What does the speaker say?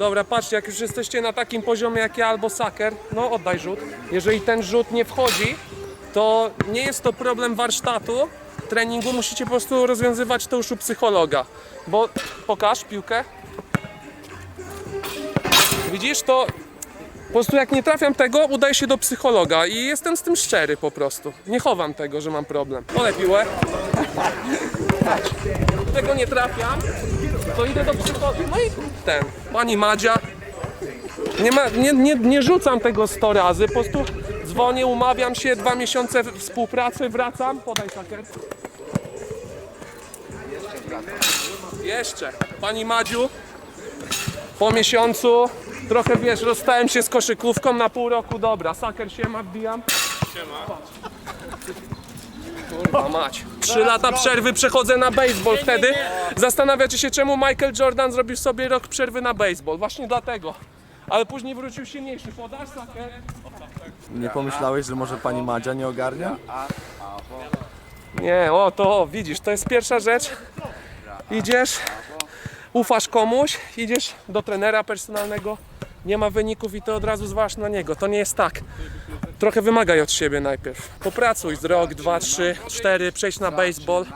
Dobra, patrzcie, jak już jesteście na takim poziomie jak ja albo saker, no oddaj rzut. Jeżeli ten rzut nie wchodzi, to nie jest to problem warsztatu, treningu, musicie po prostu rozwiązywać to już u psychologa. Bo pokaż piłkę. Widzisz, to po prostu jak nie trafiam tego, udaję się do psychologa i jestem z tym szczery po prostu. Nie chowam tego, że mam problem. Ole piłę. Tego nie trafiam, to idę do psychologa. No i ten, pani Madzia. Nie, ma, nie, nie, nie rzucam tego 100 razy, po prostu dzwonię, umawiam się, dwa miesiące współpracy, wracam. Podaj saker. Jeszcze. Pani Madziu, po miesiącu trochę wiesz, rozstałem się z koszykówką na pół roku, dobra, saker się ma, wbijam. Kurwa mać. Trzy lata przerwy przechodzę na baseball wtedy. Zastanawiacie się czemu Michael Jordan zrobił sobie rok przerwy na baseball. Właśnie dlatego. Ale później wrócił silniejszy. Podasz saker? Nie pomyślałeś, że może pani Madzia nie ogarnia? Nie, o to widzisz, to jest pierwsza rzecz. Idziesz, ufasz komuś, idziesz do trenera personalnego, nie ma wyników i to od razu zważ na niego. To nie jest tak. Trochę wymagaj od siebie najpierw. Popracuj z rok, dwa, trzy, cztery, przejdź na baseball.